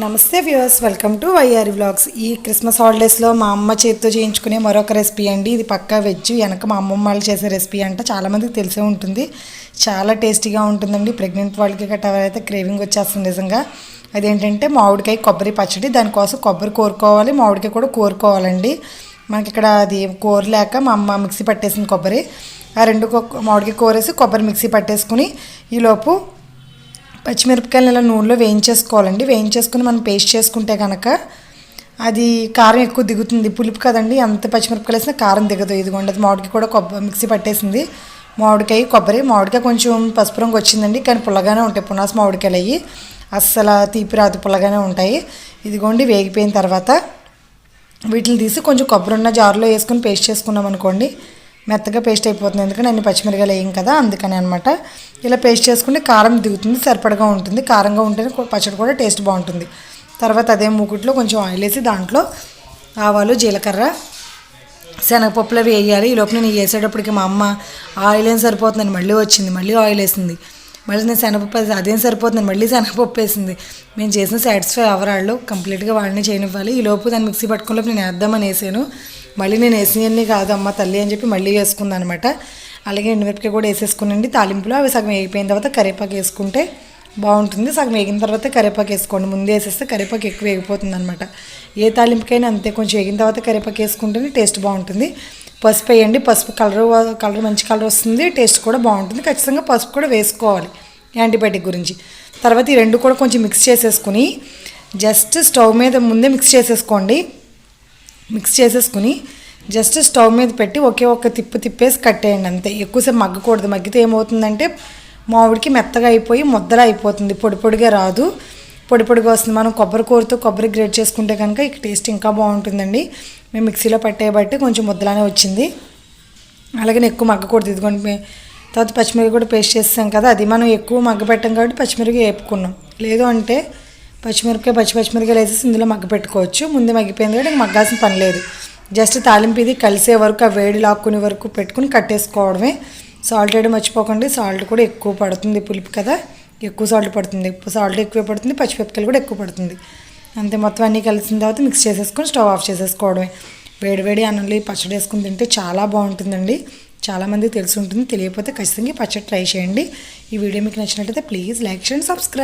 నమస్తే viewers welcome to YR vlogs. ఈ Christmas హాలిడేస్లో మా అమ్మ చేతితో చేయించుకునే మరొక రెసిపీ అండి. ఇది పక్కా వెజ్ వెనక మా అమ్మమ్మ వాళ్ళు చేసే రెసిపీ అంట. చాలామందికి తెలిసే ఉంటుంది. చాలా టేస్టీగా ఉంటుందండి. ప్రెగ్నెంట్ వాళ్ళకి గట్రా ఎవరైతే క్రేవింగ్ వచ్చేస్తుంది నిజంగా. అదేంటంటే మామిడికాయ కొబ్బరి పచ్చడి దానికోసం కొబ్బరి కోరుకోవాలి మామిడికాయ కూడా కోరుకోవాలండి. మనకి ఇక్కడ అది కోరలేక మా అమ్మ మిక్సీ పట్టేసింది కొబ్బరి. ఆ రెండు మామిడికాయ కోరేసి కొబ్బరి మిక్సీ పట్టేసుకుని ఈలోపు పచ్చిమిరపకాయలు ఇలా నూనెలో వేయించేసుకోవాలండి. వేయించేసుకుని మనం పేస్ట్ చేసుకుంటే కనుక అది కారం ఎక్కువ దిగుతుంది. పులుపు కదండి అంత పచ్చిమిరపకాయలు వేసినా కారం దిగదు. ఇదిగోండి అది మామిడికాయ కూడా కొబ్బరి మిక్సీ పట్టేసింది. మామిడికాయ కొబ్బరి మామిడికాయ కొంచెం పసుపు రంగు వచ్చిందండి. కానీ పుల్లగానే ఉంటాయి. పునాస మామిడికాయలు అయ్యి అస్సలు తీపి రాదు పుల్లగానే ఉంటాయి. ఇదిగోండి వేగిపోయిన తర్వాత వీటిని తీసి కొంచెం కొబ్బరి ఉన్న జార్లో వేసుకొని పేస్ట్ చేసుకున్నాం అనుకోండి మెత్తగా పేస్ట్ అయిపోతుంది. ఎందుకంటే అన్ని పచ్చిమిరకాయలు వేయం కదా అందుకని అనమాట ఇలా పేస్ట్ చేసుకుంటే కారం దిగుతుంది సరిపడగా ఉంటుంది. కారంగా ఉంటేనే పచ్చడి కూడా టేస్ట్ బాగుంటుంది. తర్వాత అదే మూకుట్లో కొంచెం ఆయిల్ వేసి దాంట్లో ఆవాలు జీలకర్ర శనగపప్పులు అవి వేయాలి. ఈ లోపు నేను వేసేటప్పటికి మా అమ్మ ఆయిల్ ఏం సరిపోతుందని మళ్ళీ వచ్చింది. మళ్ళీ ఆయిల్ వేసింది. మళ్ళీ నేను శనగపప్పు వేసి అదేం సరిపోతుంది మళ్ళీ శనగపప్పు వేసింది. మేము చేసిన సాటిస్ఫై అవరాళ్ళు కంప్లీట్గా వాళ్ళని చేయనివ్వాలి. ఈ లోపు దాన్ని మిక్సీ పట్టుకుని నేను వేద్దామని వేసాను. మళ్ళీ నేను వేసినవన్నీ కాదమ్మా తల్లి అని చెప్పి మళ్ళీ వేసుకుంది అనమాట అలాగే ఎండుమిరపకాయ కూడా వేసేసుకునండి. తాలింపులో అవి సగం వేగిపోయిన తర్వాత కరివేపాకు వేసుకుంటే బాగుంటుంది. సగం వేగిన తర్వాత కరివేపాకు వేసుకోండి. ముందే వేసేస్తే కరివేపాకు ఎక్కువ వేగిపోతుంది అనమాట ఏ తాలింపుకైనా అంతే కొంచెం వేగిన తర్వాత కరివేపాకు వేసుకుంటేనే టేస్ట్ బాగుంటుంది. పసుపు వేయండి. పసుపు కలర్ కలర్ మంచి కలర్ వస్తుంది. టేస్ట్ కూడా బాగుంటుంది. ఖచ్చితంగా పసుపు కూడా వేసుకోవాలి యాంటీబయాటిక్ గురించి. తర్వాత ఈ రెండు కూడా కొంచెం మిక్స్ చేసేసుకుని జస్ట్ స్టవ్ మీద ముందే మిక్స్ చేసేసుకోండి. మిక్స్ చేసేసుకుని జస్ట్ స్టవ్ మీద పెట్టి ఒకే ఒక్క తిప్పు తిప్పేసి కట్టేయండి అంతే. ఎక్కువసేపు మగ్గకూడదు. మగ్గితే ఏమవుతుందంటే మామిడికి మెత్తగా అయిపోయి ముద్దలా అయిపోతుంది. పొడి పొడిగా రాదు. పొడి పొడిగా వస్తుంది. మనం కొబ్బరి కూరతో కొబ్బరి గ్రేట్ చేసుకుంటే కనుక ఇక టేస్ట్ ఇంకా బాగుంటుందండి. మేము మిక్సీలో పట్టేయబట్టి కొంచెం ముద్దలానే వచ్చింది. అలాగే ఎక్కువ మగ్గకూడదు. ఇదిగోండి తర్వాత పచ్చిమిరపకాయ కూడా పేస్ట్ చేస్తాం కదా అది మనం ఎక్కువ మగ్గ పెట్టాం కాబట్టి పచ్చిమిరపకాయ వేపుకున్నాం. లేదు అంటే పచ్చిమిరపకాయ పచ్చి పచ్చిమిరపకాయలు వేసేసి ఇందులో మగ్గ పెట్టుకోవచ్చు. ముందు మగ్గిపోయింది కాబట్టి మగ్గాల్సిన పని లేదు. జస్ట్ తాలింపు ఇది కలిసే వరకు ఆ వేడి లాక్కునే వరకు పెట్టుకుని కట్టేసుకోవడమే. సాల్ట్ వేయడం మర్చిపోకండి. సాల్ట్ కూడా ఎక్కువ పడుతుంది పులుపు కదా. ఎక్కువ సాల్ట్ పడుతుంది. సాల్ట్ ఎక్కువ పడుతుంది పచ్చిమిరపకాయలు కూడా ఎక్కువ పడుతుంది. అంతే మొత్తం అన్నీ కలిసిన తర్వాత మిక్స్ చేసేసుకొని స్టవ్ ఆఫ్ చేసేసుకోవడమే. వేడి వేడి అన్నంలో ఈ పచ్చడి వేసుకుని తింటే చాలా బాగుంటుందండి. చాలామందికి తెలిసి ఉంటుంది. తెలియకపోతే ఖచ్చితంగా పచ్చడి ట్రై చేయండి. ఈ వీడియో మీకు నచ్చినట్లయితే ప్లీజ్ లైక్ చేయండి సబ్స్క్రైబ్